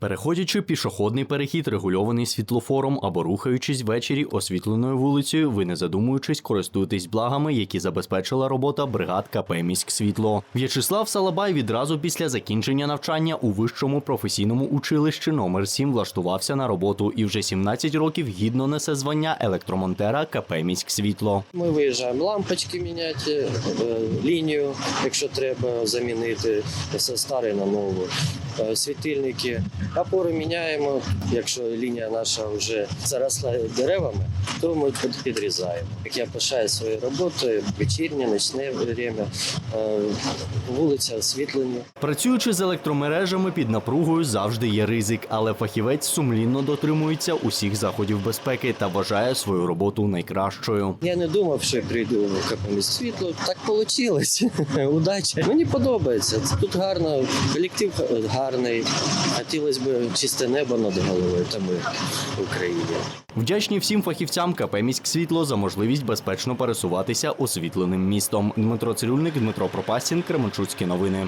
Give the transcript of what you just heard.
Переходячи пішохідний перехід, регульований світлофором або рухаючись ввечері освітленою вулицею, ви не задумуючись користуєтесь благами, які забезпечила робота бригад КП «Міськсвітло». В'ячеслав Салабай відразу після закінчення навчання у вищому професійному училищі номер 7 влаштувався на роботу і вже 17 років гідно несе звання електромонтера КП «Міськсвітло». Ми виїжджаємо лампочки міняти, е, лінію, якщо треба замінити з старої на нову. Е, Світильники, опори міняємо. Якщо лінія наша вже заросла деревами, то ми під- підрізаємо. Як я пишаю своєю роботою, вечірнє, ночне время, е, вулиця освітлення. Працюючи з електромережами під напругою завжди є ризик, але фахівець сумлінно дотримується усіх заходів безпеки та вважає свою роботу найкращою. Я не думав, що я прийду в КП світло. Так вийшло. Удача. Мені подобається. Тут гарно, колектив гарний. Хотілося б чисте небо над головою, та ми в Україні. Вдячні всім фахівцям КП «Міськсвітло» за можливість безпечно пересуватися освітленим містом. Дмитро Цирюльник, Дмитро Пропасін, Кременчуцькі новини.